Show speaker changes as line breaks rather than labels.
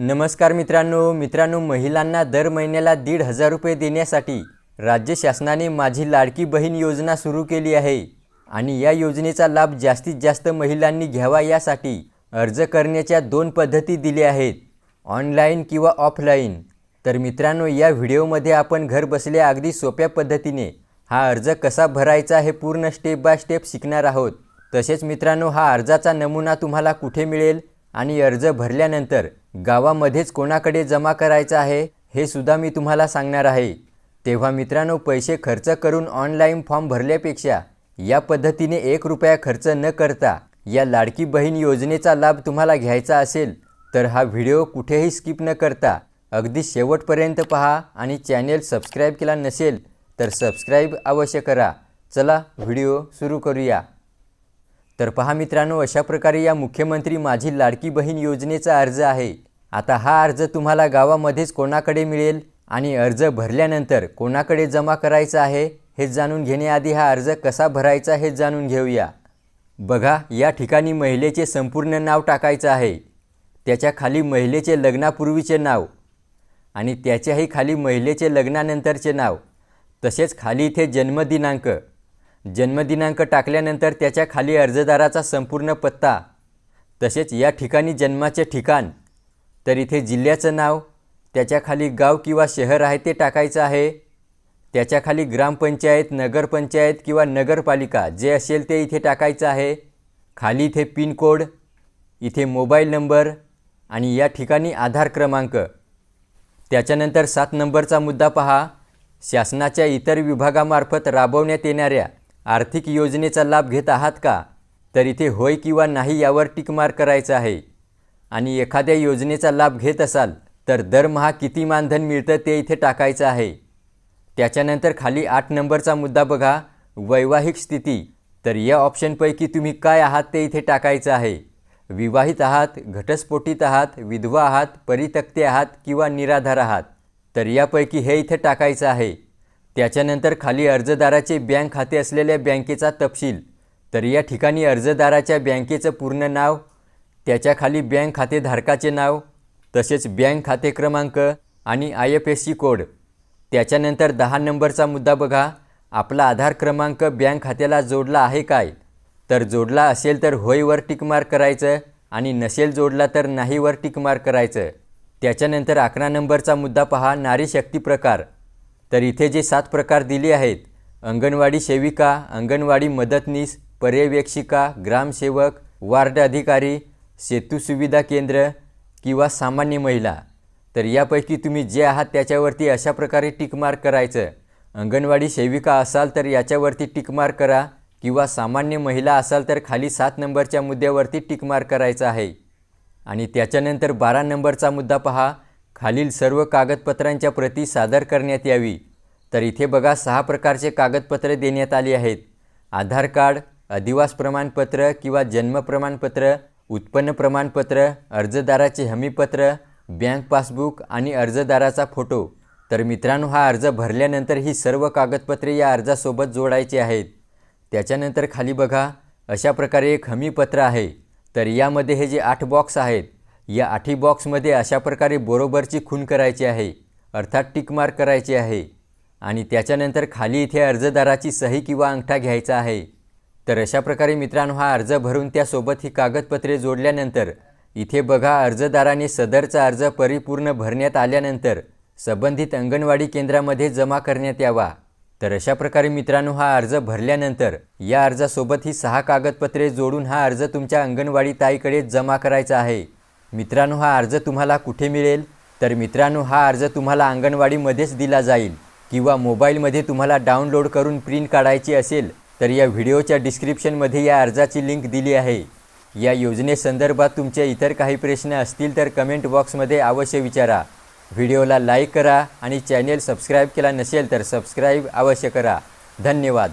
नमस्कार मित्रांनो मित्रांनो महिलांना दर महिन्याला दीड हजार रुपये देण्यासाठी राज्य शासनाने माझी लाडकी बहीण योजना सुरू केली आहे आणि या योजनेचा लाभ जास्तीत जास्त महिलांनी घ्यावा यासाठी अर्ज करण्याच्या दोन पद्धती दिल्या आहेत ऑनलाईन किंवा ऑफलाईन. तर मित्रांनो या व्हिडिओमध्ये आपण घर बसल्या अगदी सोप्या पद्धतीने हा अर्ज कसा भरायचा हे पूर्ण स्टेप बाय स्टेप शिकणार आहोत. तसेच मित्रांनो हा अर्जाचा नमुना तुम्हाला कुठे मिळेल आणि अर्ज भरल्यानंतर गावामध्येच कोणाकडे जमा करायचं आहे हे सुद्धा मी तुम्हाला सांगणार आहे. तेव्हा मित्रांनो पैसे खर्च करून ऑनलाईन फॉर्म भरल्यापेक्षा या पद्धतीने एक रुपया खर्च न करता या लाडकी बहीण योजनेचा लाभ तुम्हाला घ्यायचा असेल तर हा व्हिडिओ कुठेही स्किप न करता अगदी शेवटपर्यंत पहा आणि चॅनेल सबस्क्राईब केला नसेल तर सबस्क्राईब अवश्य करा. चला व्हिडिओ सुरू करूया. तर पहा मित्रांनो अशा प्रकारे या मुख्यमंत्री माझी लाडकी बहीण योजनेचा अर्ज आहे. आता हा अर्ज तुम्हाला गावामध्येच कोणाकडे मिळेल आणि अर्ज भरल्यानंतर कोणाकडे जमा करायचा आहे हे जाणून घेण्याआधी हा अर्ज कसा भरायचा हे जाणून घेऊया. बघा या ठिकाणी महिलेचे संपूर्ण नाव टाकायचं आहे. त्याच्याखाली महिलेचे लग्नापूर्वीचे नाव आणि त्याच्याही खाली महिलेचे लग्नानंतरचे नाव. तसेच खाली इथे जन्मदिनांक. जन्मदिनांक टाकल्यानंतर त्याच्याखाली अर्जदाराचा संपूर्ण पत्ता. तसेच या ठिकाणी जन्माचे ठिकाण. तर इथे जिल्ह्याचं नाव त्याच्याखाली गाव किंवा शहर आहे ते टाकायचं आहे. त्याच्याखाली ग्रामपंचायत नगरपंचायत किंवा नगरपालिका जे असेल ते इथे टाकायचं आहे. खाली इथे पिनकोड इथे मोबाईल नंबर आणि या ठिकाणी आधार क्रमांक. त्याच्यानंतर सात नंबरचा मुद्दा पहा. शासनाच्या इतर विभागामार्फत राबवण्यात येणाऱ्या आर्थिक योजनेचा लाभ घेत आहात का? तर इथे होय किंवा नाही यावर टिकमार करायचं आहे. आणि एखाद्या योजनेचा लाभ घेत असाल तर दरमहा किती मानधन मिळतं ते इथे टाकायचं आहे. त्याच्यानंतर खाली आठ नंबरचा मुद्दा बघा वैवाहिक स्थिती. तर या ऑप्शनपैकी तुम्ही काय आहात ते इथे टाकायचं आहे. विवाहित आहात घटस्फोटीत आहात विधवा आहात परितक्ते आहात किंवा निराधार आहात तर यापैकी हे इथे टाकायचं आहे. त्याच्यानंतर खाली अर्जदाराचे बँक खाते असलेल्या बँकेचा तपशील. तर या ठिकाणी अर्जदाराच्या बँकेचं पूर्ण नाव त्याच्याखाली बँक खातेधारकाचे नाव तसेच बँक खाते क्रमांक आणि I F S C code. त्याच्यानंतर दहा नंबरचा मुद्दा बघा. आपला आधार क्रमांक बँक खात्याला जोडला आहे काय? तर जोडला असेल तर होयवर टिकमार करायचं आणि नसेल जोडला तर नाहीवर टिकमार करायचं. त्याच्यानंतर अकरा नंबरचा मुद्दा पहा नारी शक्ती प्रकार. तर इथे जे सात प्रकार दिले आहेत अंगणवाडी सेविका अंगणवाडी मदतनीस पर्यवेक्षिका ग्रामसेवक वार्ड अधिकारी सेतू सुविधा केंद्र किंवा सामान्य महिला तर यापैकी तुम्ही जे आहात त्याच्यावरती अशा प्रकारे टिकमार्क करायचं. अंगणवाडी सेविका असाल तर याच्यावरती टिकमार्क करा किंवा सामान्य महिला असाल तर खाली सात नंबरच्या मुद्द्यावरती टिकमार्क करायचा आहे. आणि त्याच्यानंतर बारा नंबरचा मुद्दा पहा. खालील सर्व कागदपत्रांच्या प्रती सादर करण्यात यावी. तर इथे बघा सहा प्रकारचे कागदपत्रे देण्यात आली आहेत. आधार कार्ड अधिवास प्रमाणपत्र किंवा जन्म प्रमाणपत्र उत्पन्न प्रमाणपत्र अर्जदाराचे हमीपत्र बँक पासबुक आणि अर्जदाराचा फोटो. तर मित्रांनो हा अर्ज भरल्यानंतर ही सर्व कागदपत्रे या अर्जासोबत जोडायची आहेत. त्याच्यानंतर खाली बघा अशा प्रकारे एक हमीपत्र आहे. तर यामध्ये हे जे आठ बॉक्स आहेत या आठी बॉक्समध्ये अशा प्रकारे बरोबरची खून करायची आहे. अर्थात टिकमार करायची आहे. आणि त्याच्यानंतर खाली इथे अर्जदाराची सही किंवा अंगठा घ्यायचा आहे. तर अशा प्रकारे मित्रांनो हा अर्ज भरून त्यासोबत ही कागदपत्रे जोडल्यानंतर इथे बघा अर्जदाराने सदरचा अर्ज परिपूर्ण भरण्यात आल्यानंतर संबंधित अंगणवाडी केंद्रामध्ये जमा करण्यात यावा. तर अशा प्रकारे मित्रांनो हा अर्ज भरल्यानंतर या अर्जासोबत ही सहा कागदपत्रे जोडून हा अर्ज तुमच्या अंगणवाडी ताईकडे जमा करायचा आहे. मित्रांनो हा अर्ज तुम्हाला कुठे मिळेल? तर मित्रांनो हा अर्ज तुम्हाला अंगणवाडीमध्येच दिला जाईल किंवा मोबाईलमध्ये तुम्हाला डाउनलोड करून प्रिंट काढायची असेल तर या व्हिडिओच्या डिस्क्रिप्शनमध्ये या अर्जाची लिंक दिली आहे. या योजनेसंदर्भात तुमचे इतर काही प्रश्न असतील तर कमेंट बॉक्समध्ये अवश्य विचारा. व्हिडिओला लाईक करा आणि चॅनेल सबस्क्राईब केला नसेल तर सबस्क्राईब अवश्य करा. धन्यवाद.